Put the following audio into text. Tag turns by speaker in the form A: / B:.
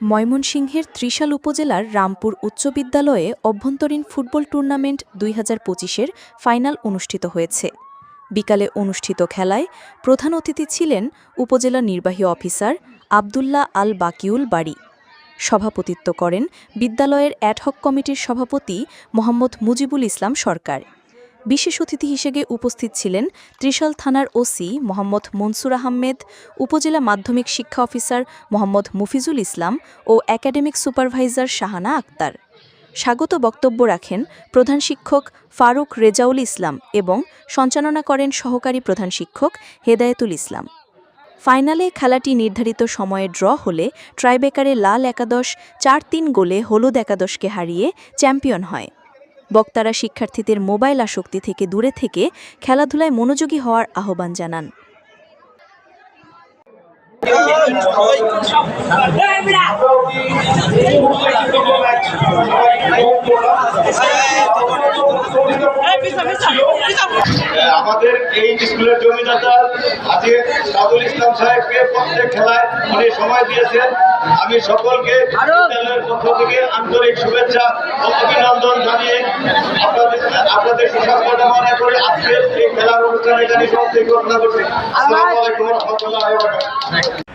A: ময়মনসিংহের ত্রিশাল উপজেলার রামপুর উচ্চ বিদ্যালয়ে অভ্যন্তরীণ ফুটবল টুর্নামেন্ট দুই হাজার পঁচিশের ফাইনাল অনুষ্ঠিত হয়েছে। বিকালে অনুষ্ঠিত খেলায় প্রধান অতিথি ছিলেন উপজেলা নির্বাহী অফিসার আবদুল্লাহ আল বাকিউল বাড়ি সভাপতিত্ব করেন বিদ্যালয়ের অ্যাডহক কমিটির সভাপতি মোহাম্মদ মুজিবুল ইসলাম সরকার। বিশেষ অতিথি হিসেবে উপস্থিত ছিলেন ত্রিশাল থানার ওসি মোহাম্মদ মনসুর আহমেদ, উপজেলা মাধ্যমিক শিক্ষা অফিসার মোহাম্মদ মুফিজুল ইসলাম ও একাডেমিক সুপারভাইজার শাহানা আক্তার। স্বাগত বক্তব্য রাখেন প্রধান শিক্ষক ফারুক রেজাউল ইসলাম এবং সঞ্চালনা করেন সহকারী প্রধান শিক্ষক হেদায়েতুল ইসলাম। ফাইনালে খেলাটি নির্ধারিত সময়ে ড্র হলে ট্রাইবেকারে লাল একাদশ, চার তিন গোলে হলুদ একাদশকে হারিয়ে চ্যাম্পিয়ন হয়। বক্তারা শিক্ষার্থীদের মোবাইল আসক্তি থেকে দূরে থেকে খেলাধুলায় মনোযোগী হওয়ার আহ্বান জানান।
B: আমাদের এই স্কুলের জমিদাতা আজকে সাদুল ইসলাম সাহেবকে প্রত্যেক খেলায় উনি সময় দিয়েছেন। আমি সকলকে বিদ্যালয়ের পক্ষ থেকে আন্তরিক শুভেচ্ছা ও অভিনন্দন আপনাদের সুস্বাস্থ্য কামনা করে আজকের এই খেলার অনুষ্ঠান এখানে সমাপ্তি ঘোষণা করছি আসসালামু আলাইকুম রহমতুল্লাহ